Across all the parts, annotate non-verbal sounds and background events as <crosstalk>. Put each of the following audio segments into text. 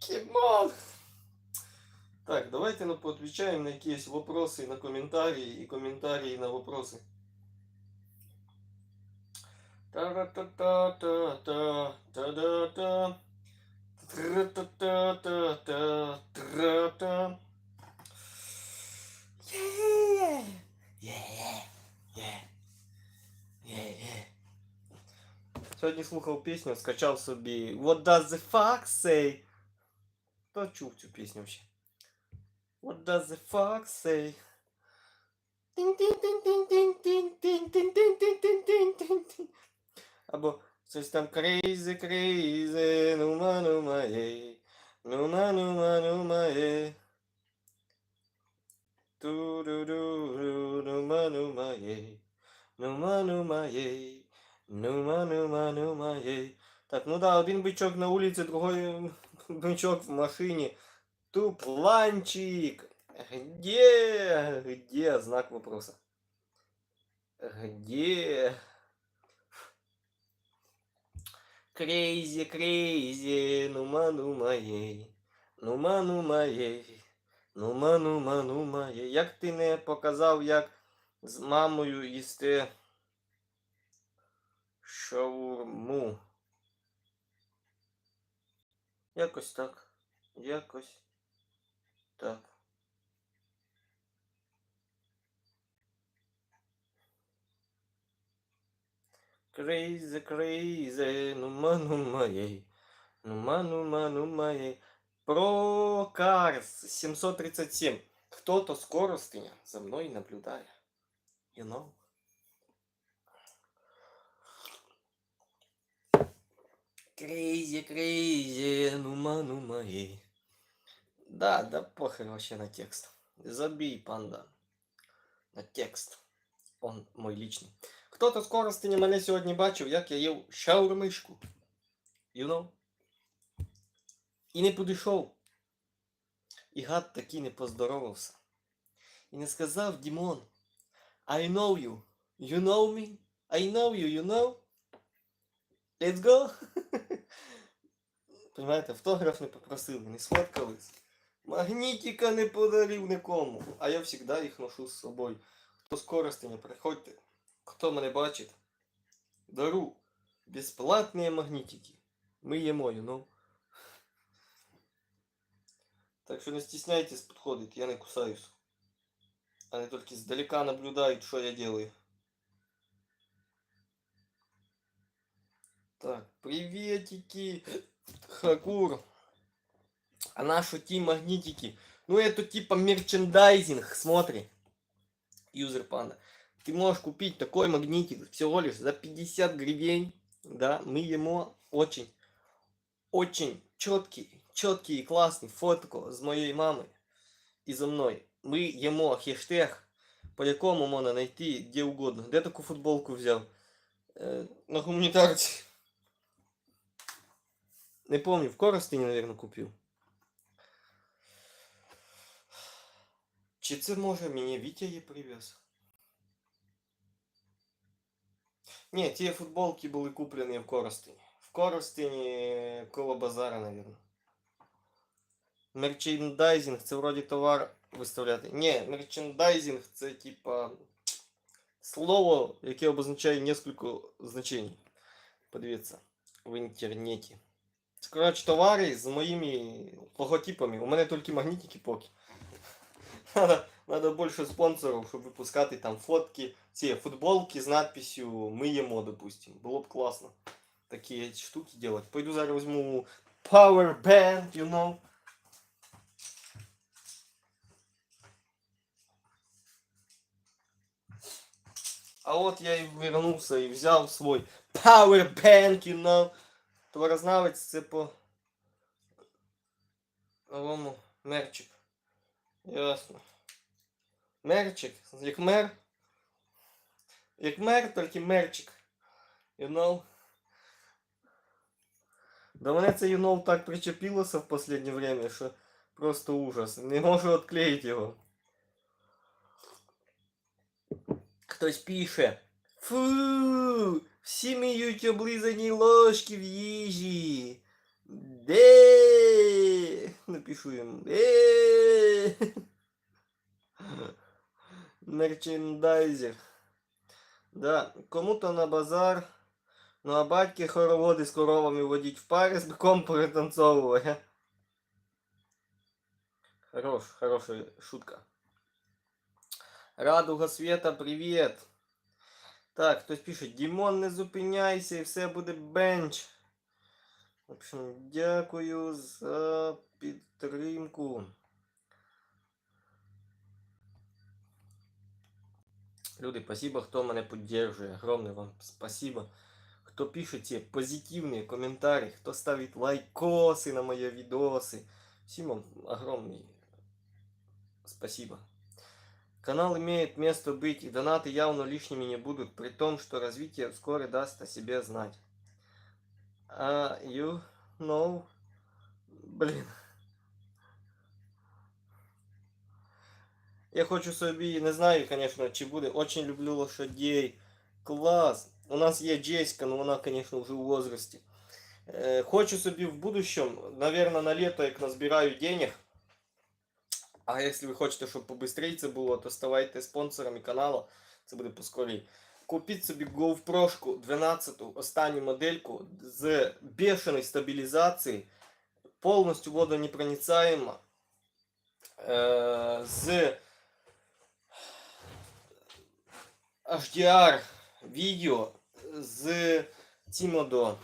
Кимон! Так, давайте ну, поотвечаем на якісь вопросы, на комментарии и комментарии на вопросы. Та-ра-та-та-та-та, Сегодня слухав песню, скачал себе. What does the fuck say? Та чув цю пісню ще. What does the fuck say? Або щось там crazy, crazy, нума, нума, ей. Нума, нума, нума, ей. Ту-ру-ру-ру, нума, нума, ей. Нума, нума, ей. Нума, нума, нума, ей. Так, ну да, один бичок на улице, другой <laughs> бичок в машине. Тупланчик. Где? Где знак вопроса? Где? Крейзи, крейзи, нума, нума, ей. Нума, нума, ей. Нума, нума, нума, ей. Як ти не показав, як з мамою їсти шаурму? Якось так. Якось так. Crazy, crazy, нума, нума, ей. Нума, нума, нума, ей. Про Карс 737. Кто-то скоростыня за мной наблюдая. You know? Крейзи, крейзи, нума, нума, ей. Да, да похер вообще на текст. Забей, панда. На текст. Он мой личный. Хто-то скоростині мене сьогодні бачив, як я їв шаурмишку. You know? І не підійшов. І гад таки не поздоровався. І не сказав Дімон. I know you. You know me? I know you, you know? Let's go. <laughs> Понимаєте, автограф не попросили, не сфоткались. Магнітика не подарив нікому. А я завжди їх ношу з собою. Хто скоростині, приходьте. Хто мене бачить, дару безплатні магнітики. Ми їмо, know? Так що не стесняйтесь підходить, я не кусаюсь. Они только издалека наблюдают, что я делаю. Так, приветики, Хакур. А наши ті магнитики? Ну это типа мерчендайзинг, смотри. Юзер панда. Ты можешь купить такой магнитик всего лишь за 50 гривен. Да, мы ему очень, очень четкий, четкий и классный фотку с моей мамой и за мной. Ми їмо хештег, по якому можна знайти де угодно. Де таку футболку взяв? Е, на гуманітарці. Не помню, в Коростені, наверное, купив. Чи це може мені Вітя її привез? Ні, ті футболки були куплені в Коростені. В Коростені коло базара, наверное. Мерчендайзинг це вроді товар виставляти. Ні, мерчендайзинг це типа слово, яке обозначає несколько значень. Подивіться в інтернеті. Коротше, товари з моїми логотипами. У мене тільки магнітики поки. <laughs> Надо, більше спонсорів, щоб випускати там фотки, ці футболки з надписью «Мы їмо», допустим. Було б класно такі штуки делать. Пойду зараз візьму Power Band, you know. А от я і вернувся і взяв свой Powerbank, you know. Творознавець це по новому мерчик. Ясно. Мерчик, як мер. Як мер, тільки мерчик. You know. До мене це you know так причепилося в последнее время, що просто ужас. Не можу відклеїти його. Хтось пише. Фу! Всі міють облизані ложки в їжі. Де? Напишу їм. Де? Мерчендайзер. Да, кому-то на базар. Ну а батьки хороводи з коровами водіть в пари з биком перетанцовує. Хорош, хорошая шутка. Радуга света, привіт. Так, хтось пише, Дімон, не зупиняйся і все буде бенч. В общем, дякую за підтримку. Люди, спасибо, хто мене підтримує. Огромне вам спасибо. Хто пише ці позитивні коментарі, хто ставить лайкоси на мої відоси. Всім вам огромний спасибо. Канал имеет место быть, и донаты явно лишними не будут, при том, что развитие вскоре даст о себе знать. А you know... Блін. Я хочу собі, не знаю, конечно, чи буде. Очень люблю лошадей. Клас. У нас є Джеська, но вона, конечно, вже у возрасті. Е, хочу собі в будущем, наверное, на лето, як назбираю денег. А якщо ви хочете, щоб побыстрее це було, то ставайте спонсорами каналу. Це буде поскорей. Купіть собі GoPro 12 останню модельку з бешеної стабілізації, повністю водонепроницаема, е, з HDR відео, з Тімодо,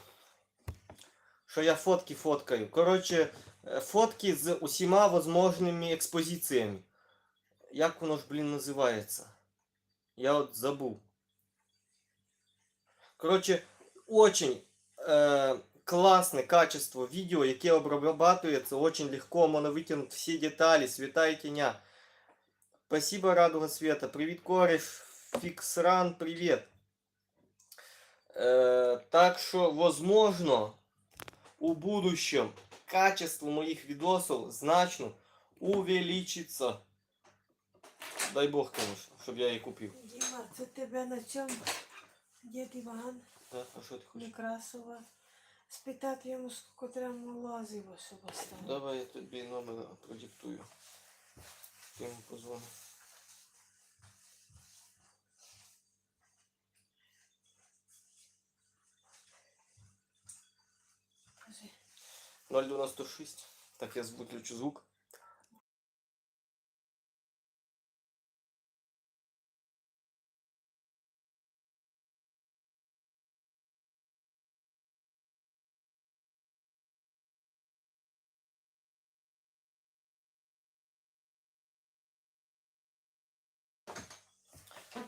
що я фотки фоткаю. Коротше, фотки з усіма возможними експозиціями. Як воно ж, блін, називається? Я от забув. Короче, очень э, классное качество видео, яке обрабатывается очень легко, можно вытянуть все детали, света и теня. Спасибо, Радуга Света. Привет, кореш. Фиксран, привет. Э, так что, возможно, у будущем качество моих видосов значно увеличится. Дай бог, конечно, чтобы я и купил. Діма, це тебе на цьому дід Іван Да? А что ты хочешь? Некрасова. Спитати йому, скільки треба лазиво, щоб оставити. Давай я тобі номер продиктую. Ти йому позвони. 096. Так, я выключу звук.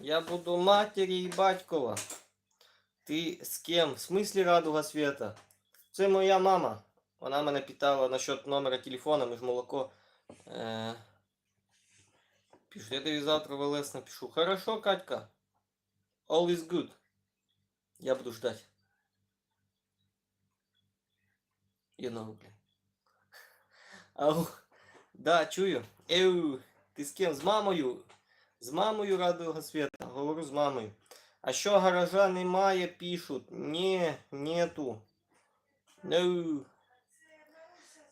Я буду матері і батькова. Ти з ким? В смислі радуга света? Це моя мама. Вона мене питала насчет номера телефона, ми ж молоко. Е... Пишу, я тобі завтра в ЛС напишу. Хорошо, Катька. All is good. Я буду ждать. You know, блин. Ау. Да, чую. Еу, ти з ким? З мамою? З мамою радуга света. Говорю з мамою. А що гаража немає, пишуть. Ні, нету. No.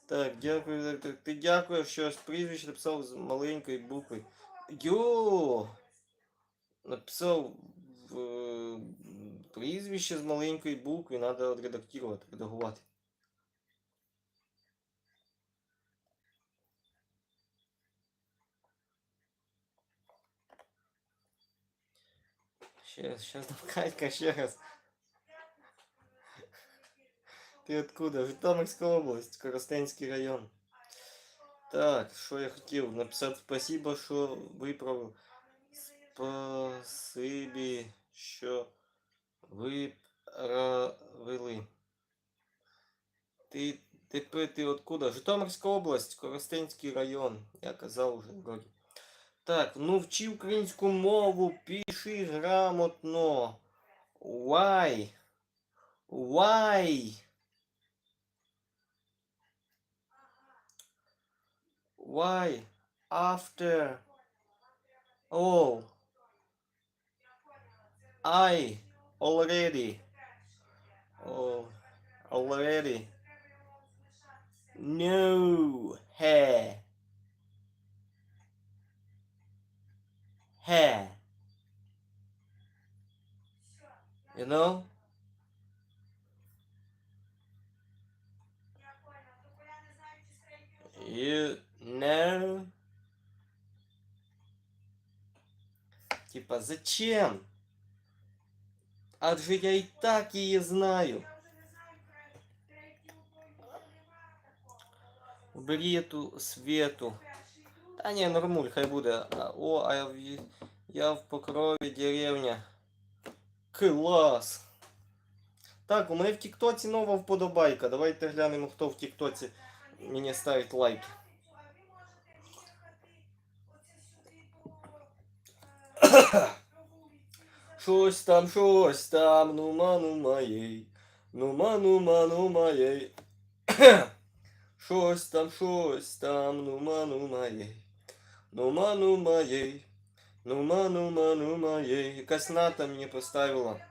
Так, дякую. Так. Ти дякуєш, що ж прізвище написав з маленької букви. Йо! Написав е, прізвище з маленької букви, треба відредактувати, редагувати. Раз, сейчас Катька, ще раз. Ти откуда? Житомирська область, Коростенський район. Так, що я хотів? Написати спасибо, що виправив. Спасибі, що виправили. Ти, ти, ти откуда? Житомирська область, Коростенський район. Я казав уже вроді. Так, ну вчи українську мову, пиши грамотно. Why? Why? Why? After. All. I already. Oh, already. Know her her you know? You know Типа, зачем? Адже я і так її знаю. Убери эту свету. Та ні, нормуль, хай буде. А, О, а я в, я в Покрові деревня. Клас! Так, у мене в Тіктоці нова вподобайка. Давайте глянемо, хто в Тіктоці мені ставить лайки. Щось там, щось там, нума, нума єй. Нума, нума, нума єй. Щось там, <coughs> щось там, нума, нума єй. Нума, нума єй. Нума, нума, нума єй. Якась ната мені поставила.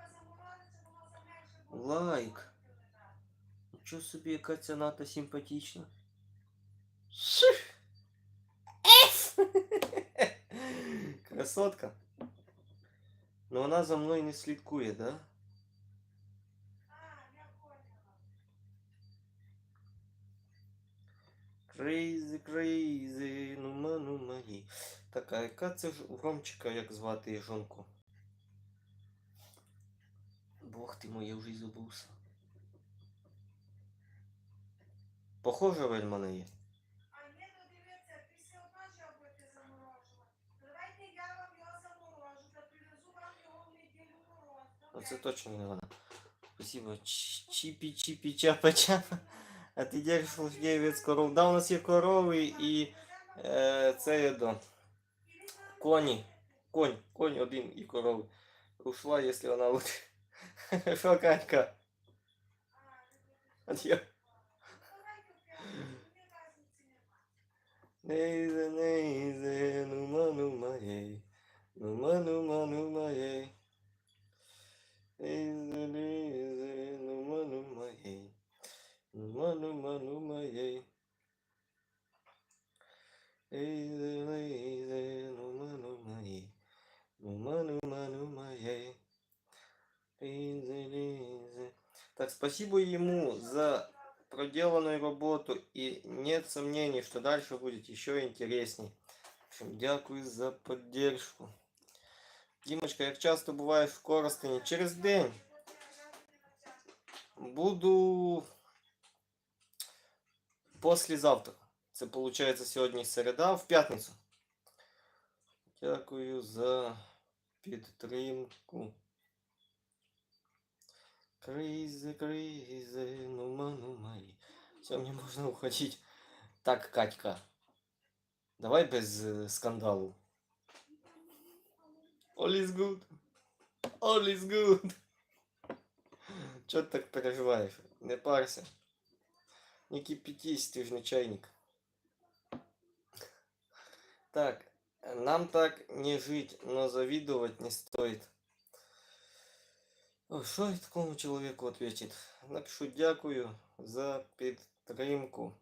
Лайк. Нічого собі, яка ця ната симпатична. Ших. Еф. <laughs> Красотка. Но вона за мною не слідкує, да? Crazy, crazy, нума, нума, єй. Так, а яка це ж у Ромчика, як звати жонку? Бог ти мой, я вже й забувся. Похоже вельма на є. А ні, ну дивіться, ти все одно ж будете заморожувати. Давайте я вам його заморожу, та привезу вам його в неділю мороз. Ну, точно не вона. Спасибо. Чіпі, чіпі, чапа, чапа. А ти держиш лошадей коров. Да, у нас є корови і е, це є до. Коні. Конь. Конь один і корови. Ушла, якщо вона лучше. <laughs> Що, Катька? Я. Нейзе, нейзе, нума, нума, єй. Нума, нума, нума, єй. Нейзе, нейзе, нума, нума, єй. Нума, нума, нума, єй. Нейзе, нейзе, нума, нума, єй. Нума, нума, нума, єй. Нейзе, нейзе. Так, спасибо ему за проделанную работу и нет сомнений, что дальше будет еще интересней. В общем, дякую за поддержку. Дімочка, як часто буваєш в Коростені? Через день. Буду послезавтра. Це виходить сьогодні середа, в п'ятницю. Дякую за підтримку. Крейзи, крейзи, нума, нума. Все, мне можно уходить. Так, Катька, давай без э, скандалу. All is good. All is good. Чё ты так переживаешь? Не парься. Не кипятись, ты же не чайник. Так, нам так не жить, но завидовать не стоит. О, Що я такому чоловіку відповідь? Напишу дякую за підтримку.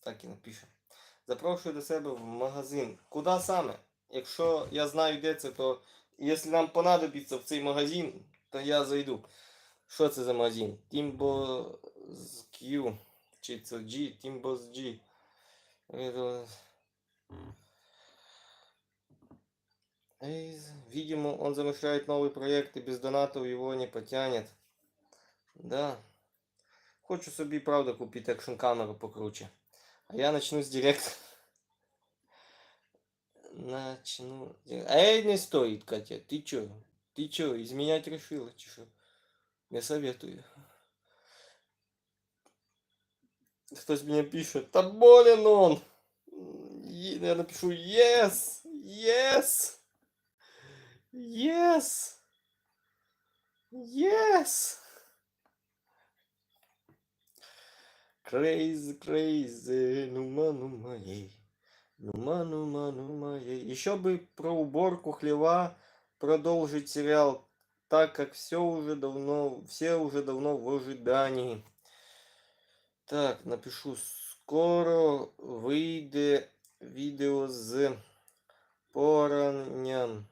Так і напишу. Запрошую до себе в магазин. Куди саме? Якщо я знаю, де це, то якщо нам понадобиться в цей магазин, то я зайду. Що це за магазин? Timbo з Q. Чи це G? Timbo з G. Это- Эй, Видимо, он замышляет новый проект и без донатов его не потянет. Да. Хочу собі, правда, купити екшн камеру покруче. А я начну з директ. Начну. директ- Эй, не стоит, Катя. Ты чё? Ты чё, изменять решила, что? Не советую. Хтось мне пишет, да болен он. Е- Я напишу yes, yes. Yes. Yes. Crazy, crazy, нума, нума, ей. Нума, нума, нума. Еще бы про уборку хлева продолжить сериал, так как все уже давно, все уже давно в ожидании. Так, напишу, скоро вийде відео з поранням.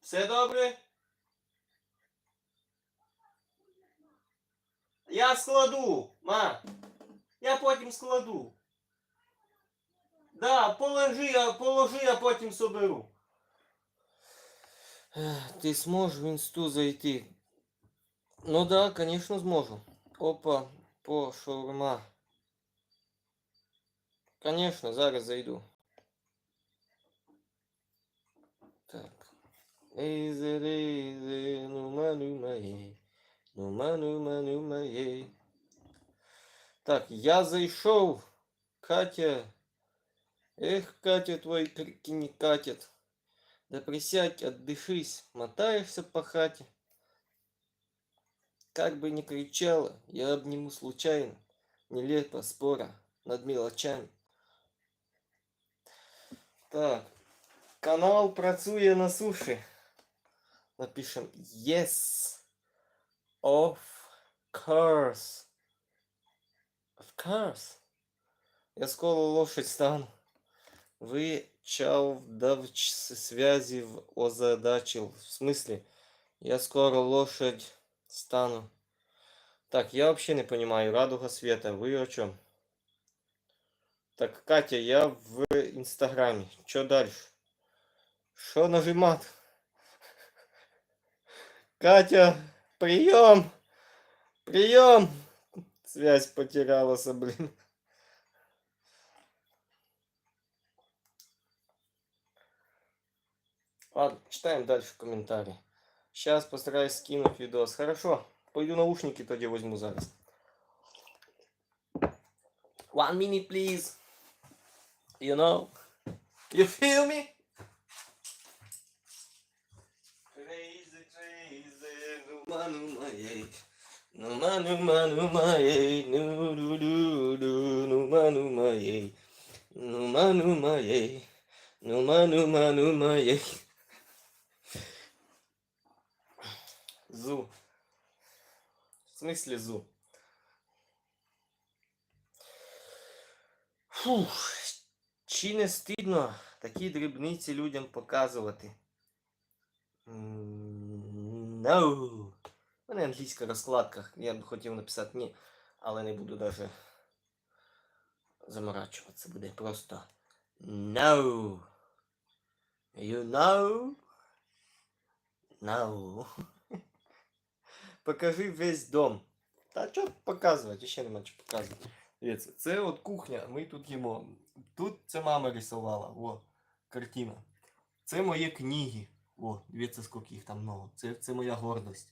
Все добре? Я складу, ма Я потім складу. Да, положи, я положи, я потім соберу. Ех, Ти зможеш в інсту зайти? Ну да, конечно, зможу. Опа, по шаурма. Конечно, зараз зайду. Так. Ейзе, рейзе, нума, нума, ей. Нума, нума, нума, ей. Так, я зайшов. Катя. Эх, Катя, твои крики не катят. Да присядь, отдышись, мотаешься по хате. Как бы ни кричала, я обниму случайно. Нелепо спора над мелочами. Так. Канал працює на суші. Напишем yes. Of course. Of. Я скоро лошадь стану. Вы чавдавч связи в озадачил. В смысле? Я скоро лошадь стану. Так, я вообще не понимаю. Радуга света. Вы о чем? Так, Катя, я в инстаграме. Что дальше? Что нажимать? Катя, прием! Прием! Связь потерялась, блин. Ладно, читаем дальше комментарии. Сейчас постараюсь скинуть видос. Хорошо, пойду наушники тоді возьму зараз. One minute, please. You know? You feel me? Crazy, crazy, numa, numa, Nu, du, du, du, numa, numa, yeah. Numa, numa, yeah. Numa, numa, numa, yeah. Зу. В смысле зу? Фух. Чи не стидно такі дрібниці людям показувати? No. У мене англійська розкладка. Я б хотів написати ні, але не буду даже заморачуватися. Буде просто No. You know? No. <laughs> Покажи весь дом. Та що показувати? Ще нема що показувати. Дивіться, це от кухня, ми тут їмо. Тут це мама рисувала, о, картина. Це мої книги. О, дивіться, скільки їх там много. Це, це моя гордость.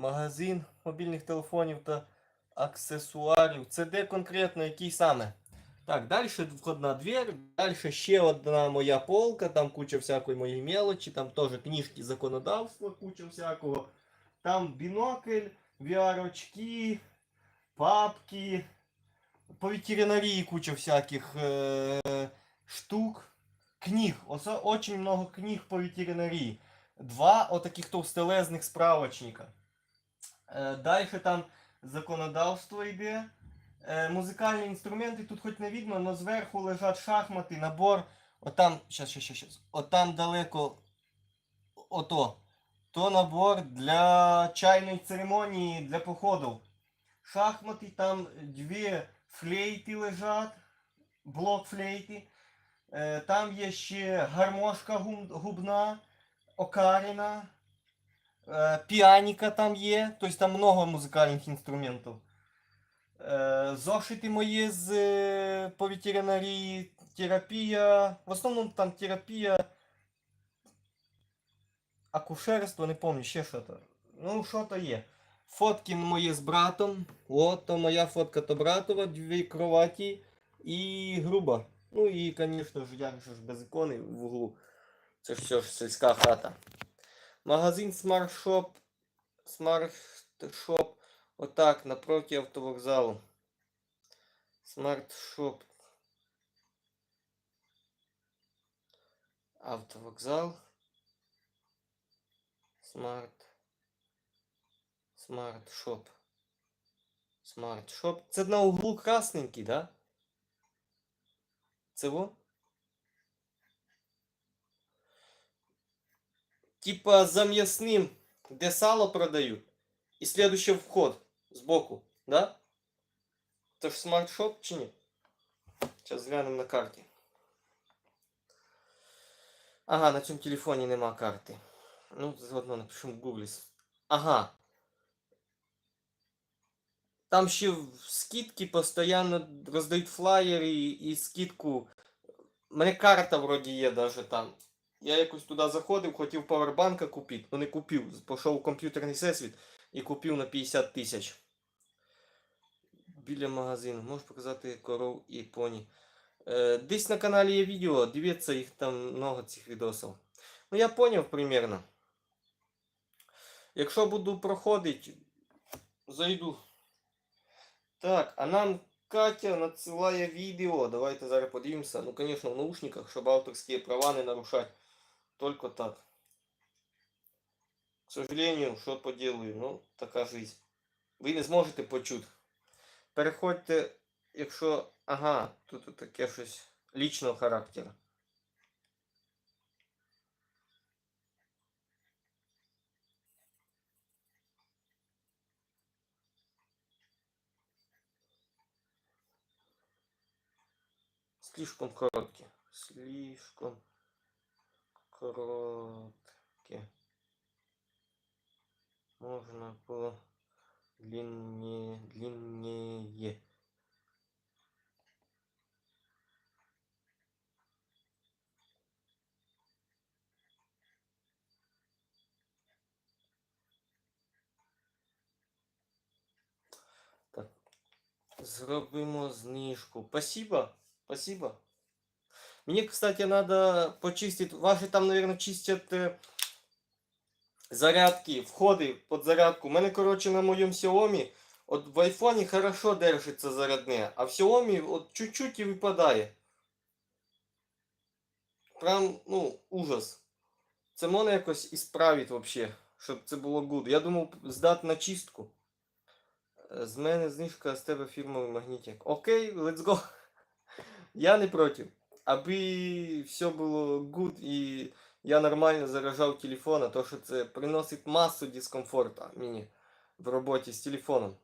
Магазин мобільних телефонів та аксесуарів. Це де конкретно який саме? Так, далі входна двір, далі ще одна моя полка, там куча всякої моєї мелочі, там теж книжки законодавства, куча всякого. Там бінокль, VR-очки, папки, по ветеринарии куча всяких э, штук, книг. Оце очень много книг по ветеринарии. Два отаких товстелезних справочника. Е, Далі там законодавство йде. Е, музикальні інструменти, тут хоч не видно, але зверху лежать шахмати, набор. Отам, щас, щас, щас. Отам далеко. Ото. То набор для чайної церемонії, для походів. Шахмати, там дві флейти лежать, блок флейти. Е, Там є ще гармошка губна, окарина, е, піаніка там є, тобто там много музикальних інструментів. Е, Зошити мої з е, по ветеринарії, терапія. В основному там терапія, акушерство, не пам'ятаю, ще що то. Ну, що то є. Фотки мої з братом. От то моя фотка то братова, дві кроваті і груба. Ну і, звісно ж, як же ж без ікони в углу. Це ж все ж сільська хата. Магазин Smart Shop. Smart Shop. Отак, напроти автовокзалу. Shop. Автовокзал. Смарт. Смарт шоп. Смарт шоп. Це на углу красненький, да? Це во? Типа за м'ясним, де сало продають. І следующий вход збоку, да? Це ж смарт-шоп чи ні? Зараз глянемо на карті. Ага, на цьому телефоні нема карти. Ну, заодно напишемо в гуглі. Ага. Там ще скидки постійно роздають флаєри і скидку. У мене карта вроді є даже там. Я якось туди заходив, хотів павербанка купити, але не купив. Пішов у комп'ютерний всесвіт і купив на 50 тисяч. Біля магазину. Можеш показати коров і поні. Е, десь на каналі є відео, дивіться їх там много цих відосів. Ну я поняв примерно. Якщо буду проходити, зайду. Так, а нам Катя надсилає відео. Давайте зараз подивимося. Ну, звісно, в наушниках, щоб авторські права не нарушати. Только так. К сожалению, що поделаю, ну, така жизнь. Ви не зможете почути. Переходьте, якщо. Ага, тут таке щось лічного характеру. Слишком коротке. Слишком коротке. Можно по длиннее, длиннее. Так. Зробимо знижку. Спасибо. Спасибо. Мне, кстати, надо почистить. Ваши там, наверное, чистят э, зарядки, входи под зарядку. У мене, короче, на моем Xiaomi от в айфоне хорошо держится зарядне, а в Xiaomi от чуть-чуть и выпадає. Прям, ну, ужас. Це можна якось ісправити вообще, щоб це було good. Я думав здати на чистку. З мене знижка, з тебе фірмовий магнітик. Окей, let's go. <laughs> Я не проти. Аби все було good і я нормально заражав телефон, а то що це приносить масу дискомфорту мені в роботі з телефоном.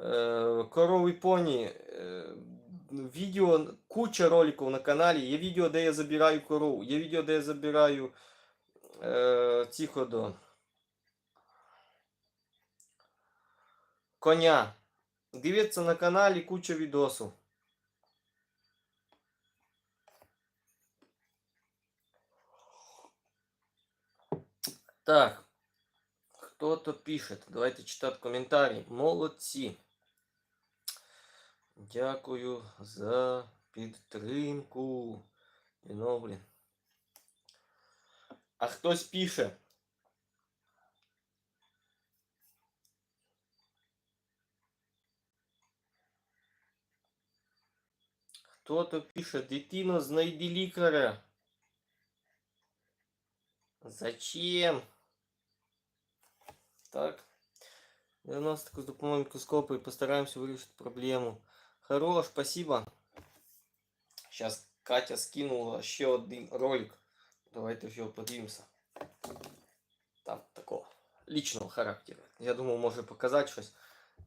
Е, Коровий поні. е, Відео, куча роликів на каналі. Є відео, де я забираю корову, є відео, де я забираю е, до коня. Дивіться на каналі куча відосів. Так. Кто-то пишет. Давайте читати коментарі. Молодці. Дякую за підтримку. Ну, блін. А хтось пише. Хто-то пише, дитино, знайди лікаря. Зачем? Так. Диагностику з допомогою мікроскопу і постараємося вирішити проблему. Хорош, спасибо. Сейчас Катя скинула ще один ролик. Давайте його подивимося. Там такого личного характеру. Я думав, може показати щось,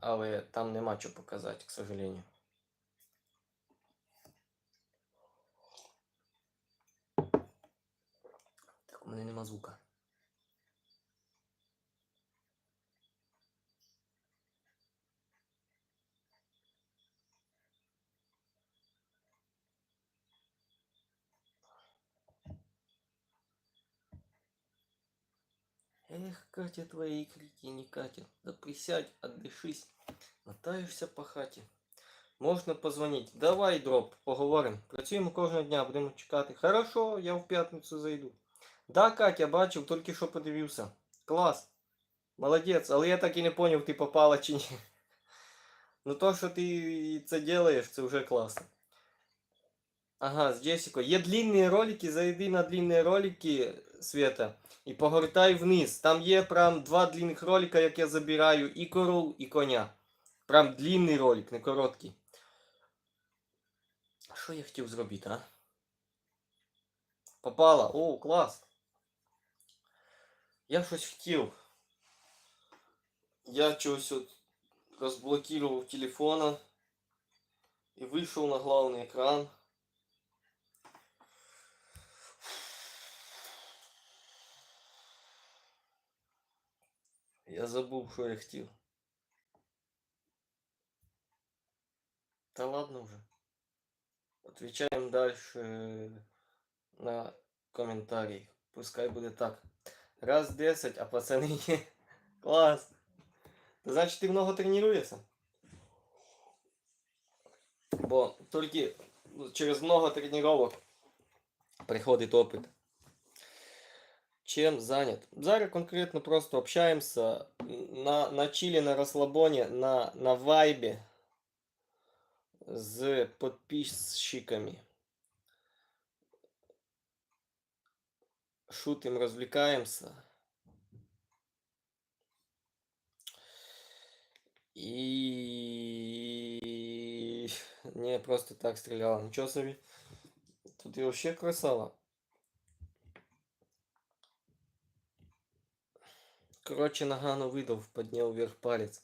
але там нема що показати, к сожалению. Так, у мене нема звука. Эх, Катя, твои крики не катят. Да присядь, отдышись. Мотаєшся по хаті. Можна позвонити. Давай, дроп, поговоримо. Працюємо кожного дня, будемо чекати. Хорошо, я в п'ятницю зайду. Да, Катя, бачив, тільки що подивився. Клас. Молодець, але я так і не поняв, ти попала чи ні. Ну то, що ти це робиш, це вже класно. Ага, с Джессикой. Є длинні ролики, зайди на длинні ролики Света І погортай вниз. Там є прям два длинних ролика, як я забираю і коров, і коня. Прям длинний ролик, не короткий. Що я хотів зробити, а? Попала. О, клас. Я щось хотів. Я чогось от розблокував телефона і вийшов на главний екран. Я забув, що я хотів. Та ладно вже. Отвечаем дальше на комментарии. Пускай буде так. Раз 10, а пацани є. Клас. Ти значить ти много тренуєшся? Бо тільки ну, через много тренувань приходить опыт. Чем занят? Зараз конкретно просто общаемся на, на чилі, на розслабоні, на, на вайбі з подписчиками. Шутим, развлекаемся. И <laughs> не просто так стрелял. Ничего себе. Тут и вообще красава. Короче, Нагану выдал, поднял вверх палец.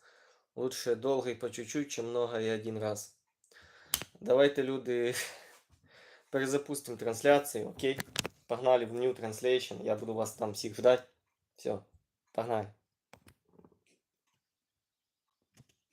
Лучше долго и по чуть-чуть, чем много и один раз. Давайте, люди, <laughs> перезапустим трансляцию, окей? Погнали в New Translation, я буду вас там всех ждать. Все, погнали.